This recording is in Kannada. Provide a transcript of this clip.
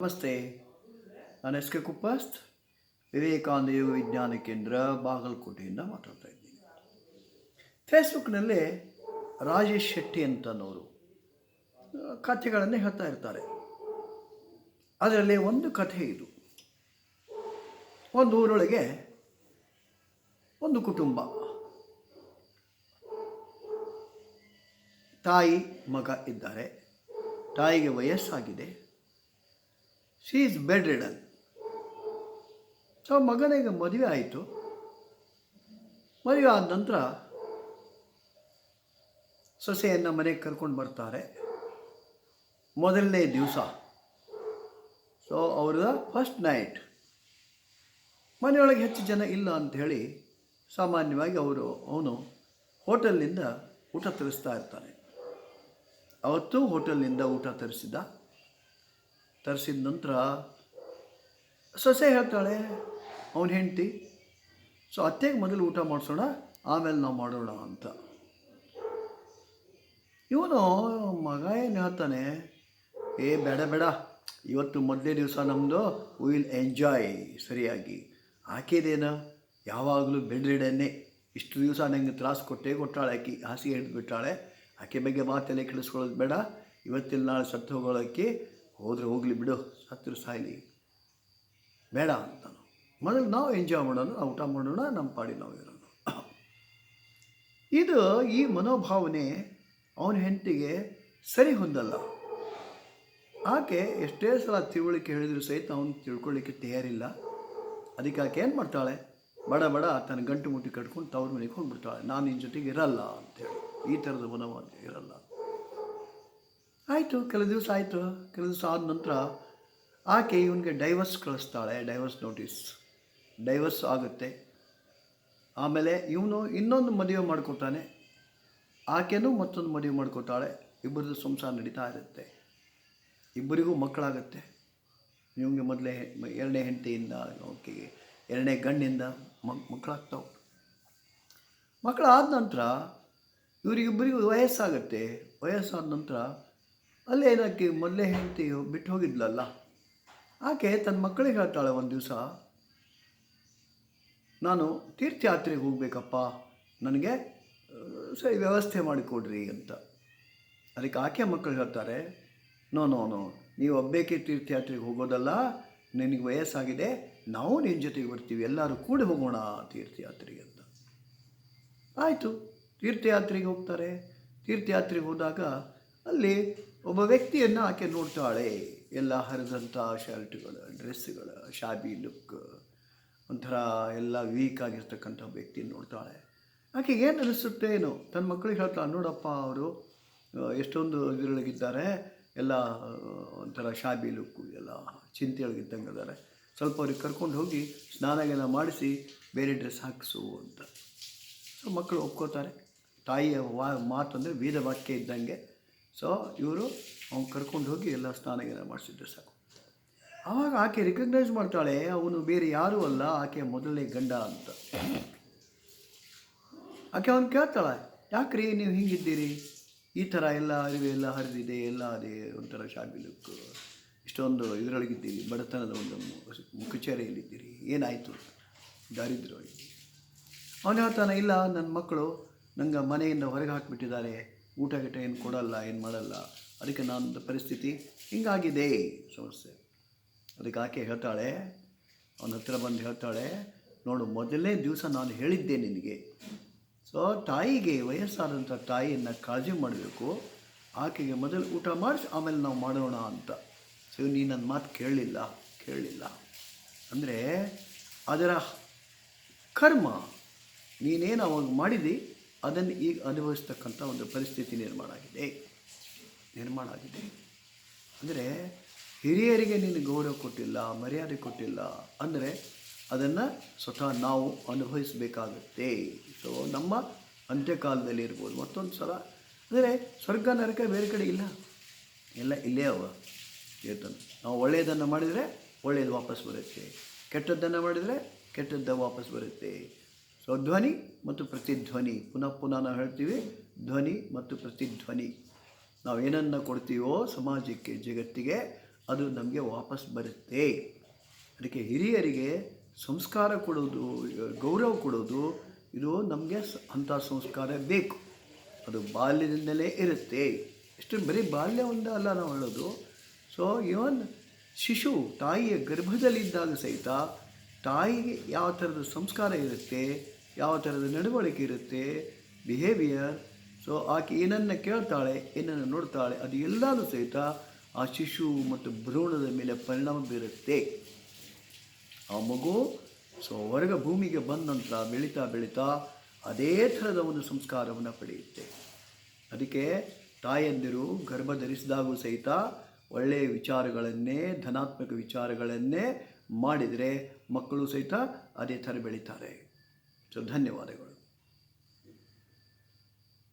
ನಮಸ್ತೆ. ನಾನು ಎಸ್ ಕೆ ಕುಪ್ಪಸ್ತ್, ವಿವೇಕಾನಂದ ಯೋಗ ವಿಜ್ಞಾನ ಕೇಂದ್ರ, ಬಾಗಲಕೋಟೆಯಿಂದ ಮಾತಾಡ್ತಾ ಇದ್ದೀನಿ. ಫೇಸ್ಬುಕ್ನಲ್ಲಿ ರಾಜೇಶ್ ಶೆಟ್ಟಿ ಅಂತನವರು ಕಥೆಗಳನ್ನೇ ಹೇಳ್ತಾ ಇರ್ತಾರೆ. ಅದರಲ್ಲಿ ಒಂದು ಕಥೆ ಇದು. ಒಂದು ಊರೊಳಗೆ ಒಂದು ಕುಟುಂಬ. ತಾಯಿ, ಮಗ ಇದ್ದಾರೆ. ತಾಯಿಗೆ ವಯಸ್ಸಾಗಿದೆ. She is bedridden so ಮಗನಿಗೆ ಮದುವೆ ಆಯಿತು. ಮದುವೆ ಆದ ನಂತರ ಸೊಸೆಯನ್ನು ಮನೆಗೆ ಕರ್ಕೊಂಡು ಬರ್ತಾರೆ. ಮೊದಲನೇ ದಿವಸ. ಸೊ ಅವ್ರದ ಫಸ್ಟ್ ನೈಟ್ ಮನೆಯೊಳಗೆ ಹೆಚ್ಚು ಜನ ಇಲ್ಲ ಅಂಥೇಳಿ ಸಾಮಾನ್ಯವಾಗಿ ಅವರು, ಅವನು ಹೋಟೆಲ್ನಿಂದ ಊಟ ತರಿಸ್ತಾ ಇರ್ತಾನೆ. ಅವತ್ತು ಹೋಟೆಲ್ನಿಂದ ಊಟ ತರಿಸಿದ ತರಿಸಿದ ನಂತರ ಸೊಸೆ ಹೇಳ್ತಾಳೆ, ಅವನ ಹೆಂಡತಿ, ಸೊ ಅತ್ತೆಗೆ ಮೊದಲು ಊಟ ಮಾಡಿಸೋಣ, ಆಮೇಲೆ ನಾವು ಮಾಡೋಣ ಅಂತ. ಇವನು ಮಗ ಏನು ಹೇಳ್ತಾನೆ, ಏ, ಬೇಡ ಬೇಡ, ಇವತ್ತು ಮೊದಲೇ ದಿವಸ ನಮ್ಮದು ವಿಲ್ ಎಂಜಾಯ್ ಸರಿಯಾಗಿ. ಆಕೆದೇನು ಯಾವಾಗಲೂ ಬೆಡ್ರಿಡನ್ನೇ ಇಷ್ಟು ದಿವಸ ನನಗೆ ತ್ರಾಸು ಕೊಟ್ಟೇ ಕೊಟ್ಟಾಳೆ ಆಕೆ, ಹಾಸಿಗೆ ಹಿಡಿದು ಬಿಟ್ಟಾಳೆ ಆಕೆ ಬಗ್ಗೆ ಮಾತೆಲ್ಲ ಕೇಳಿಸ್ಕೊಳ್ಳೋದು ಬೇಡ. ಇವತ್ತಿಲ್ಲ ನಾಳೆ ಸತ್ತು ಹೋಗೋಳಕ್ಕೆ ಹೋದರೆ ಹೋಗಲಿ ಬಿಡು ಹತ್ತಿರ ಸಾಯಲಿ. ಬೇಡ ಅಂತಾನು. ಮೊದಲು ನಾವು ಎಂಜಾಯ್ ಮಾಡೋಣ, ನಾವು ಊಟ ಮಾಡೋಣ, ನಮ್ಮ ಪಾಡಿ ನಾವು ಇರೋಣ ಇದು ಈ ಮನೋಭಾವನೆ ಅವನ ಹೆಂಡತಿಗೆ ಸರಿ ಹೊಂದಲ್ಲ. ಆಕೆ ಎಷ್ಟೇ ಸಲ ತಿಳುವಳಿಕೆ ಹೇಳಿದ್ರು ಸಹಿತ ಅವನು ತಿಳ್ಕೊಳ್ಳಿಕ್ಕೆ ತಯಾರಿಲ್ಲ. ಅದಕ್ಕೆ ಆಕೆ ಏನು ಮಾಡ್ತಾಳೆ? ಬಡ ಬಡ ತನ್ನ ಗಂಟು ಮುಟ್ಟಿ ಕಟ್ಕೊಂಡು ತವ್ರ ಮನೆಗೆ ಹೋಗ್ಬಿಡ್ತಾಳೆ. ನಾನು ನಿನ್ನ ಜೊತೆಗೆ ಇರಲ್ಲ ಅಂತೇಳಿ. ಈ ಥರದ ಮನೋಭಾವನೆ ಇರಲ್ಲ. ಆಯಿತು ಕೆಲವು ದಿವಸ ಆಯಿತು. ಕೆಲವು ದಿವಸ ಆದ ನಂತರ ಆಕೆ ಇವನಿಗೆ ಡೈವರ್ಸ್ ಕಳಿಸ್ತಾಳೆ, ಡೈವರ್ಸ್ ನೋಟಿಸ್. ಡೈವರ್ಸ್ ಆಗುತ್ತೆ. ಆಮೇಲೆ ಇವನು ಇನ್ನೊಂದು ಮದುವೆ ಮಾಡ್ಕೊತಾನೆ ಆಕೆನೂ ಮತ್ತೊಂದು ಮದುವೆ ಮಾಡ್ಕೊತಾಳೆ ಇಬ್ಬರದ್ದು ಸಂಸಾರ ನಡೀತಾ ಇರುತ್ತೆ. ಇಬ್ಬರಿಗೂ ಮಕ್ಕಳಾಗುತ್ತೆ. ಇವನಿಗೆ ಮೊದಲೇ ಎರಡನೇ ಹೆಂಡತಿಯಿಂದ, ಓಕೆ, ಎರಡನೇ ಗಣ್ಣಿಂದ ಮಕ್, ಮಕ್ಕಳಾಗ್ತಾವೆ. ಮಕ್ಕಳಾದ ನಂತರ ಇವರಿಗಿಬ್ಬರಿಗೂ ವಯಸ್ಸಾಗುತ್ತೆ. ವಯಸ್ಸಾದ ನಂತರ ಅಲ್ಲೇ ಏನಕ್ಕೆ ಮೊದಲೇ ಹೆಂಡತಿಯು ಬಿಟ್ಟು ಹೋಗಿದ್ಲಲ್ಲ ಆಕೆ ತನ್ನ ಮಕ್ಕಳಿಗೆ ಹೇಳ್ತಾಳೆ ಒಂದು ದಿವಸ, ನಾನು ತೀರ್ಥಯಾತ್ರೆಗೆ ಹೋಗಬೇಕಪ್ಪ. ನನಗೆ ಸರಿ ವ್ಯವಸ್ಥೆ ಮಾಡಿಕೊಡ್ರಿ ಅಂತ. ಅದಕ್ಕೆ ಆಕೆ ಮಕ್ಕಳು ಹೇಳ್ತಾರೆ, ನೋ ನೋ ನೋ. ನೀವು ಒಬ್ಬೇಕೆ ತೀರ್ಥಯಾತ್ರೆಗೆ ಹೋಗೋದಲ್ಲ, ನಿನಗೆ ವಯಸ್ಸಾಗಿದೆ, ನಾವು ನಿನ್ನ ಜೊತೆಗೆ ಬರ್ತೀವಿ. ಎಲ್ಲರೂ ಕೂಡಿ ಹೋಗೋಣ ತೀರ್ಥಯಾತ್ರೆಗೆ ಅಂತ. ಆಯಿತು. ತೀರ್ಥಯಾತ್ರೆಗೆ ಹೋಗ್ತಾರೆ. ತೀರ್ಥಯಾತ್ರೆಗೆ ಹೋದಾಗ ಅಲ್ಲಿ ಒಬ್ಬ ವ್ಯಕ್ತಿಯನ್ನು ಆಕೆ ನೋಡ್ತಾಳೆ. ಎಲ್ಲ ಹರಿದಂಥ ಶರ್ಟ್ಗಳು ಡ್ರೆಸ್ಗಳ ಶಾಬಿ ಲುಕ್ ಒಂಥರ ಎಲ್ಲ ವೀಕ್ ಆಗಿರ್ತಕ್ಕಂಥ ವ್ಯಕ್ತಿಯನ್ನು ನೋಡ್ತಾಳೆ. ಆಕೆಗೆ ಏನು ಅನಿಸುತ್ತೆ ಏನೋ? ತನ್ನ ಮಕ್ಕಳಿಗೆ ಹೇಳ್ತಾಳೆ, ನೋಡಪ್ಪ ಅವರು, ಎಷ್ಟೊಂದು ಇದರೊಳಗಿದ್ದಾರೆ. ಎಲ್ಲ, ಒಂಥರ ಶಾಬಿ ಲುಕ್ಕು ಎಲ್ಲ ಚಿಂತೆಯೊಳಗಿದ್ದಂಗೆ ಇದ್ದಾರೆ ಸ್ವಲ್ಪ ಅವ್ರಿಗೆ ಕರ್ಕೊಂಡು ಹೋಗಿ ಸ್ನಾನಗೆಲ್ಲ ಮಾಡಿಸಿ ಬೇರೆ ಡ್ರೆಸ್ ಹಾಕಿಸು ಅಂತ. ಸೊ ಮಕ್ಕಳು ಒಪ್ಕೋತಾರೆ. ತಾಯಿಯ ವಾ ಮಾತು ಅಂದರೆ ವೇದ ವಾಕ್ಯ ಇದ್ದಂಗೆ ಸೊ ಇವರು ಅವ್ನು ಕರ್ಕೊಂಡು ಹೋಗಿ ಎಲ್ಲ ಸ್ನಾನಗೆಲ್ಲ ಮಾಡಿಸಿದ್ರೆ ಸಾಕು. ಆವಾಗ ಆಕೆ ರಿಕಗ್ನೈಸ್ ಮಾಡ್ತಾಳೆ, ಅವನು ಬೇರೆ ಯಾರೂ ಅಲ್ಲ, ಆಕೆ ಮೊದಲನೇ ಗಂಡ ಅಂತ. ಆಕೆ ಅವನು ಕೇಳ್ತಾಳೆ, ಯಾಕ್ರಿ ನೀವು ಹಿಂಗಿದ್ದೀರಿ? ಈ ಥರ ಎಲ್ಲ ಅರಿವೆ ಎಲ್ಲ ಹರಿದಿದೆ, ಎಲ್ಲ ಅದೇ ಒಂಥರ ಶಾಬಿ ಲುಕ್ ಇಷ್ಟೊಂದು ಇದರೊಳಗಿದ್ದೀರಿ, ಬಡತನದ ಒಂದು ಮುಖಚೇರೆಯಲ್ಲಿದ್ದೀರಿ, ಏನಾಯಿತು? ದಾರಿದ್ರ್ಯವಾಗಿ. ಅವನು ಹೇಳ್ತಾನೆ, ಇಲ್ಲ ನನ್ನ ಮಕ್ಕಳು ನಂಗೆ ಮನೆಯಿಂದ ಹೊರಗೆ ಹಾಕಿಬಿಟ್ಟಿದ್ದಾರೆ. ಊಟ ಗೀಟ ಏನು ಕೊಡಲ್ಲ, ಏನು ಮಾಡಲ್ಲ. ಅದಕ್ಕೆ ನನ್ನ ಪರಿಸ್ಥಿತಿ ಹಿಂಗಾಗಿದೆ. ಸಮಸ್ಯೆ. ಅದಕ್ಕೆ ಆಕೆ ಹೇಳ್ತಾಳೆ, ಅವನ ಹತ್ತಿರ ಬಂದು ಹೇಳ್ತಾಳೆ, ನೋಡು, ಮೊದಲನೇ ದಿವಸ ನಾನು ಹೇಳಿದ್ದೆ ನಿನಗೆ. ಸೊ ತಾಯಿಗೆ ವಯಸ್ಸಾದಂಥ ತಾಯಿಯನ್ನು ಕಾಳಜಿ ಮಾಡಬೇಕು. ಆಕೆಗೆ ಮೊದಲು ಊಟ ಮಾಡಿಸಿ, ಆಮೇಲೆ ನಾವು ಮಾಡೋಣ ಅಂತ. ಸೊ ನೀ ನನ್ನ ಮಾತು ಕೇಳಲಿಲ್ಲ ಕೇಳಲಿಲ್ಲ. ಅಂದರೆ, ಅದರ ಕರ್ಮ, ನೀನೇನು ಅವಾಗ ಮಾಡಿದಿ? ಅದನ್ನು ಈಗ ಅನುಭವಿಸ್ತಕ್ಕಂಥ ಒಂದು ಪರಿಸ್ಥಿತಿ ನಿರ್ಮಾಣ ಆಗಿದೆ. ನಿರ್ಮಾಣ ಆಗಿದೆ. ಅಂದರೆ ಹಿರಿಯರಿಗೆ ನೀನು ಗೌರವ ಕೊಟ್ಟಿಲ್ಲ, ಮರ್ಯಾದೆ ಕೊಟ್ಟಿಲ್ಲ ಅಂದರೆ ಅದನ್ನು ಸ್ವತಃ ನಾವು ಅನುಭವಿಸಬೇಕಾಗುತ್ತೆ. ಸೊ ನಮ್ಮ ಅಂತ್ಯಕಾಲದಲ್ಲಿ ಇರ್ಬೋದು, ಮತ್ತೊಂದು ಸಲ. ಅಂದರೆ ಸ್ವರ್ಗ, ನರಕ ಬೇರೆ ಕಡೆ ಇಲ್ಲ. ಎಲ್ಲ ಇಲ್ಲೇ ಅವ ಚೇತನ. ನಾವು ಒಳ್ಳೆಯದನ್ನು ಮಾಡಿದರೆ ಒಳ್ಳೆಯದು ವಾಪಸ್ ಬರುತ್ತೆ. ಕೆಟ್ಟದ್ದನ್ನು ಮಾಡಿದರೆ ಕೆಟ್ಟದ್ದು ವಾಪಸ್ ಬರುತ್ತೆ. ಸೊ ಧ್ವನಿ ಮತ್ತು ಪ್ರತಿಧ್ವನಿ. ಪುನಃ ಪುನಃ ನಾವು ಹೇಳ್ತೀವಿ, ಧ್ವನಿ ಮತ್ತು ಪ್ರತಿಧ್ವನಿ. ನಾವು ಏನನ್ನು ಕೊಡ್ತೀವೋ ಸಮಾಜಕ್ಕೆ, ಜಗತ್ತಿಗೆ, ಅದು ನಮಗೆ ವಾಪಸ್ ಬರುತ್ತೆ. ಅದಕ್ಕೆ ಹಿರಿಯರಿಗೆ ಸಂಸ್ಕಾರ ಕೊಡೋದು, ಗೌರವ ಕೊಡೋದು, ಇದು ನಮಗೆ ಅಂಥ ಸಂಸ್ಕಾರ ಬೇಕು. ಅದು ಬಾಲ್ಯದಿಂದಲೇ ಇರುತ್ತೆ. ಎಷ್ಟು ಬರೀ ಬಾಲ್ಯ ಒಂದೇ ಅಲ್ಲ ನಾವು ಹೇಳೋದು. ಸೊ ಇವನ್ ಶಿಶು ತಾಯಿಯ ಗರ್ಭದಲ್ಲಿದ್ದಾಗ ಸಹಿತ ತಾಯಿಗೆ ಯಾವ ಥರದ ಸಂಸ್ಕಾರ ಇರುತ್ತೆ? ಯಾವ ಥರದ ನಡವಳಿಕೆ ಇರುತ್ತೆ? ಬಿಹೇವಿಯರ್ ಸೊ ಆಕೆ ಏನನ್ನು ಕೇಳ್ತಾಳೆ, ಏನನ್ನು ನೋಡ್ತಾಳೆ, ಅದು ಎಲ್ಲನೂ ಸಹಿತ ಆ ಶಿಶು ಮತ್ತು ಭ್ರೂಣದ ಮೇಲೆ ಪರಿಣಾಮ ಬೀರುತ್ತೆ. ಆ ಮಗು ಸೊ, ಹೊರಗ ಭೂಮಿಗೆ ಬಂದ ನಂತರ ಬೆಳೀತಾ ಬೆಳೀತಾ ಅದೇ ಥರದ ಒಂದು ಸಂಸ್ಕಾರವನ್ನು ಪಡೆಯುತ್ತೆ. ಅದಕ್ಕೆ ತಾಯಂದಿರು ಗರ್ಭ ಧರಿಸಿದಾಗೂ ಸಹಿತ ಒಳ್ಳೆಯ ವಿಚಾರಗಳನ್ನೇ, ಧನಾತ್ಮಕ ವಿಚಾರಗಳನ್ನೇ ಮಾಡಿದರೆ ಮಕ್ಕಳು ಸಹಿತ ಅದೇ ಥರ ಬೆಳೀತಾರೆ. ಸೊ ಧನ್ಯವಾದಗಳು.